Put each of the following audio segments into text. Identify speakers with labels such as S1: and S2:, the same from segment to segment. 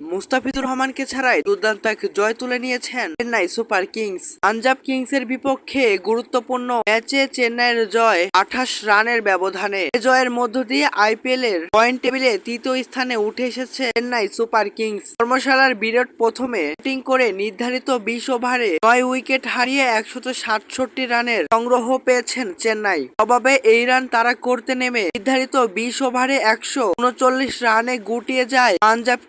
S1: মুস্তাফিজুর রহমানকে ছাড়াই দুর্দান্ত এক জয় তুলে নিয়েছেন চেন্নাই সুপার কিংস। পাঞ্জাব কিংসের বিপক্ষে গুরুত্বপূর্ণ ম্যাচে চেন্নাইয়ের জয় আঠাশ রানের ব্যবধানে। জয়ের মধ্য দিয়ে আইপিএল এর পয়েন্ট টেবিলে তৃতীয় স্থানে উঠে এসেছে চেন্নাই সুপার কিংস। কর্মশালার বিরাট প্রথমে ব্যাটিং করে নির্ধারিত বিশ ওভারে নয় উইকেট হারিয়ে একশত সাতষট্টি রানের সংগ্রহ পেয়েছেন চেন্নাই। জবাবে এই রান তারা করতে নেমে নির্ধারিত বিশ ওভারে একশো উনচল্লিশ রানে গুটিয়ে যায় পাঞ্জাব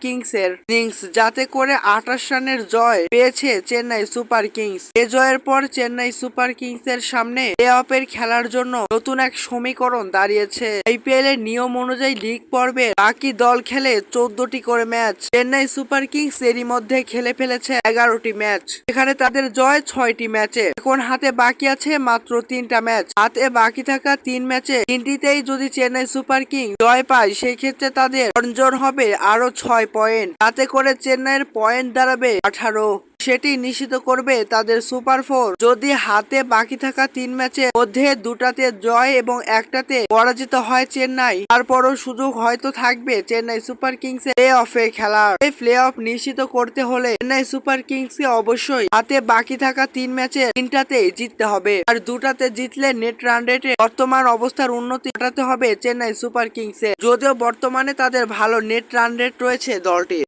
S1: ইনিংস যাতে করে আঠাশ রানের জয় পেয়েছে চেন্নাই সুপার কিংস। এ জয়ের পর চেন্নাই সুপার কিংস এর সামনে প্লে অফের খেলার জন্য নতুন এক সমীকরণ দাঁড়িয়েছে। আইপিএল এর নিয়ম অনুযায়ী লিগ পর্বে বাকি দল খেলে চোদ্দটি করে ম্যাচ। চেন্নাই সুপার কিংস এরই মধ্যে খেলে ফেলেছে এগারোটি ম্যাচ। এখানে তাদের জয় ছয়টি ম্যাচে। এখন হাতে বাকি আছে মাত্র তিনটা ম্যাচ। হাতে বাকি থাকা তিন ম্যাচে তিনটিতেই যদি চেন্নাই সুপার কিংস জয় পায় সেই ক্ষেত্রে তাদের অর্জন হবে আরও ছয় পয়েন্ট। তাতে করে চেন্নাইয়ের পয়েন্ট দাঁড়াবে আঠারো। সেটি নিশ্চিত করবে তাদের সুপার ফোর। যদি হাতে বাকি থাকা তিন ম্যাচের মধ্যে দুটাতে জয় এবং একটাতে পরাজিত হয় চেন্নাই, তারপরও সুযোগ হয়তো থাকবে চেন্নাই সুপার কিংস প্লে অফে খেলার। এই প্লে অফ নিশ্চিত করতে হলে চেন্নাই সুপার কিংস কে অবশ্যই হাতে বাকি থাকা তিন ম্যাচে তিনটাতে জিততে হবে। আর দুটাতে জিতলে নেট রান রেটে বর্তমান অবস্থার উন্নতি ঘটাতে হবে চেন্নাই সুপার কিংসে। যদিও বর্তমানে তাদের ভালো নেট রান রেট রয়েছে দলটি